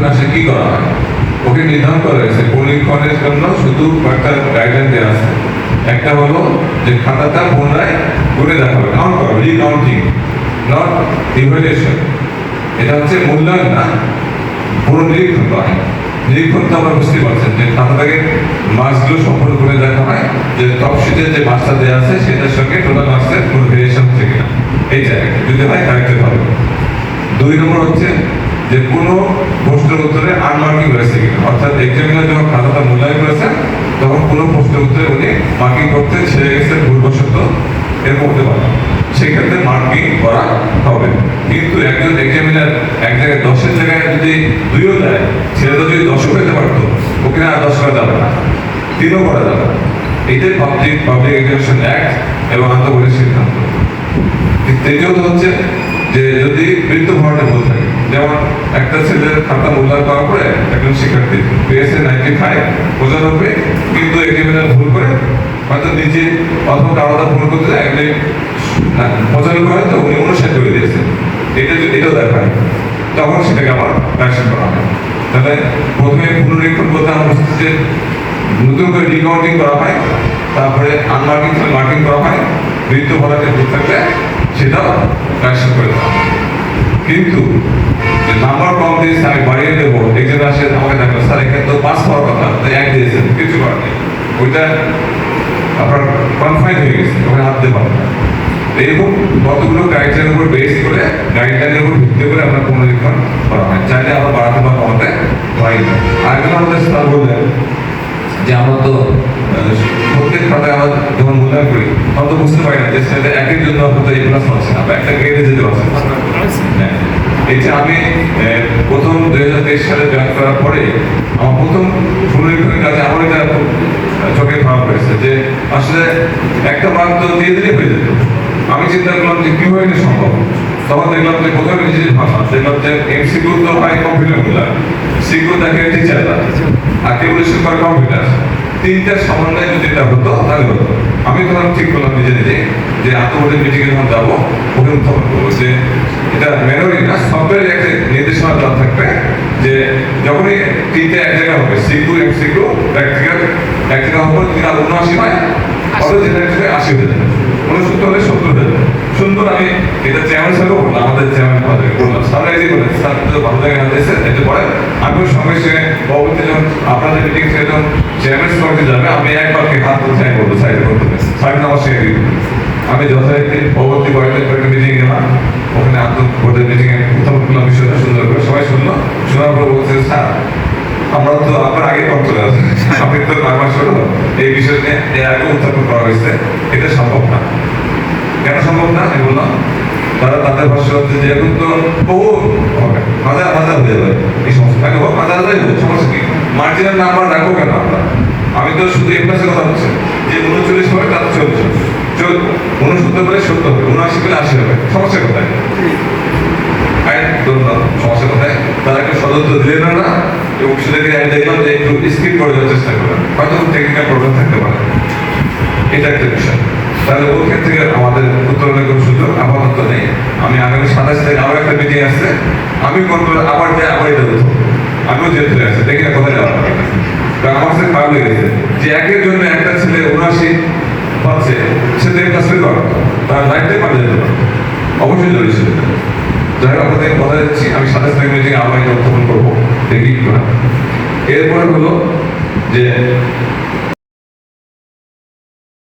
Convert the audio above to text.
পুনরীক্ষণ কি করা ওকে নির্ধারণ করা হয়েছে। পুনরীক্ষণের জন্য শুধু কয়েকটা গাইডলাইন দেওয়া আছে। একটা হলো যে খাতাটা পুনরায় ঘুরে দেখা হবে কাউন্ট করা রিকাউন্টিং নট ইভ্যালুয়েশন এটা হচ্ছে মূল্যায়ন না, পুরো নিরীক্ষণ করা নিরীক্ষণ তো আমরা বুঝতে পারছেন যে খাতাটাকে মার্কসগুলো সম্পূর্ণ করে দেখা হয়। যে টপশিটের যে মার্কসটা দেওয়া আছে, সেটার সঙ্গে টোটাল মার্কসের কোনো ভেরিয়েশন হচ্ছে কিনা। এই জায়গাটা যদি হয় কারেক্টেড হবে দুই নম্বর হচ্ছে যে কোনো প্রশ্নের উত্তরে আনমার্কিং হয়েছে কিনা। অর্থাৎ এক্সামিনার যখন খাতাটা মূল্যায়ন করেছেন তখন কোনো প্রশ্নের উত্তরে উনি মার্কিং করতে ছেড়ে গেছে, ভুলবশত এরকম হতে পারে সেক্ষেত্রে মার্কিং করা হবে। কিন্তু একজন এক্সামিনার এক জায়গায় দশের জায়গায় যদি দুইও দেয় ছেলেটা যদি দশও পেতে পারতো, ওকে আর দশ করা যাবে না। তিনও করা যাবে এটাই পাবলিক পাবলিক এডুকেশন অ্যাক্ট এবং আন্তর্জাতিক সিদ্ধান্ত। তৃতীয়ত হচ্ছে যে যদি বৃদ্ধ ভরণে ভুল থাকে যেমন একটা ছেলের খাতা মূল্যায়ন করার পরে একজন শিক্ষার্থী পেয়েছে নাইনটি ফাইভ পঁচানব্বই, কিন্তু এক্সামিনার ভুল করে হয়তো নিজে অথবা কারও দ্বারা ভুল করতে যায় একদিন পঁচানব্বই হয়তো উনি অনুসার করে দিয়েছেন এটা এটাও দেখায় তখন সেটাকে আবার কারেকশন করা হয় তাহলে প্রথমে পুনরীক্ষণ আমরা বুঝতেছি যে নতুন করে রিকাউন্টিং করা হয়, তারপরে আনমার্কিং থাকলে মার্কিং করা হয়, বৃত্ত ভরাতে ভুল থাকলে সেটাও কারেকশন করে দেওয়া। কিন্তু পাস হওয়ার কথা তাই এক দিয়েছেন কিছু করার নেই। ওইটা আপনার কনফাইন হয়ে গেছে ওখানে হাত দিতে পারবেন এরকম কতগুলো গাইডলাইনের উপর বেস করে গাইডলাইনের উপর ভিত্তি করে আমরা পুনরীক্ষণ করা হয়। চাইলে আমরা বাড়াতে বা কমাতে পারি না। আরেকজন আমাদের স্যার বললেন যে আমরা তো প্রত্যেক খাতায় আমরা যখন মূল্যায়ন করি তখন তো বুঝতে পারি না যে সেটা একের জন্য হয়তো এই ক্লাস পাচ্ছে না বা একটা গ্রেডে যেতে পারছে না। হ্যাঁ। এটা আমি আহ, প্রথম দুই হাজার তেইশ সালে জয়েন করার পরে আমার প্রথম পুনরীক্ষণের কাজে আমার এটা খুব চোখে খারাপ হয়েছে যে আসলে একটা মার্ক তো দিয়ে দিলে হয়ে যেত। আমি চিন্তা করলাম যে কীভাবে এটা সম্ভব? তখন দেখলাম যে প্রথমে নিজের ভাষা। দেখলাম যে এমসিকিউ তো হয় কম্পিউটারগুলা। সিকিউ দেখে টিচাররা আর টেবুলেশন করে কম্পিউটার তিনটার সমন্বয়ে যদি এটা হতো, তাহলে হতো। আমি তখন ঠিক করলাম নিজে নিজে যে আত্মবোধের মিটিংয়ে যখন যাব উত্থাপন করব যে এটা মেমোরি না, সফটওয়্যার একটা নির্দেশনা দেওয়া থাকবে যে যখনই তিনটে এক জায়গায় হবে সিকিউ এমসিকিউ প্র্যাকটিক্যাল এক আর উনআশি জেনারেটরে আশি হয়ে যাবে উনসত্তর সত্তর হয়ে যাবে সুন্দর, আমি এটা চেয়ারম্যান সাহেব বললাম আমাদের চেয়ারম্যান বললাম এই বলেন, স্যার, তো ভালো জায়গায় এসে এতে পরে সঙ্গে সঙ্গে যখন আপনাদের মিটিং থেকে যখন চেয়ারম্যান যাবে, আমি একবারকে হাত আমি বলব করতে সাইড আমি যথারীতি পরবর্তী কয়েকদিন কয়েকটা মিটিং গেলাম। ওখানে আন্তর বোর্ডের বিষয়টা সুন্দর করে। সবাই শুনলো, শোনার পর বলছে, স্যার, আমরা তো আপনার আগে কন্ট্রোলে তো নয় হলো এই বিষয় নিয়ে আগে উত্থাপন করা হয়েছে, এটা সম্ভব না। কেন সম্ভব না? আমি বললাম, তারা তাদের ভাষ্য হচ্ছে যে এখন তো বহু হাজার হাজার হয়ে যাবে, এই হোক হাজার হোক সমস্যা কি? মার্জিনাল নাম্বার কেন আমরা আমি তো শুধু এই কথা বলছি, যে উনচল্লিশ হবে, তার চল্লিশ উনসত্তর পেলে সত্তর হবে, উনআশি পেলে আশি হবে, সমস্যা কোথায় আইন ধন্যবাদ সমস্যা কোথায় তারা একটু সদস্য দিলেন না এবং সেটাকে আমি দেখলাম যে একটু স্কিপ করে দেওয়ার চেষ্টা করবেন হয়তো টেকনিক্যাল প্রবলেম থাকতে পারে। এটা একটা বিষয়। তাহলে ওর ক্ষেত্রে আমাদের উত্তরণের কোনো সুযোগ আপাতত নেই। আমি আগামী সাতাশ থেকে আবার একটা মিটিং আসছে। আমি কোন আবার যাই আবার এটা দেবো আমিও যেতে আসছে। দেখি না কোথায় যাওয়া আমার সাথে খারাপ লেগেছে যে একের জন্য একটা ছেলে উনআশি পাচ্ছে সে দেড় ক্লাস করে তার লাইফটাই পাঠিয়ে যেতে পারে অবশ্যই জরুরি ছিল। যাই হোক, আপনাদের কথা দিচ্ছি। আমি সাতাশ তারিখ মিটিং আবার এটা উত্থাপন করব দেখি কি হয়। এরপরে হলো যে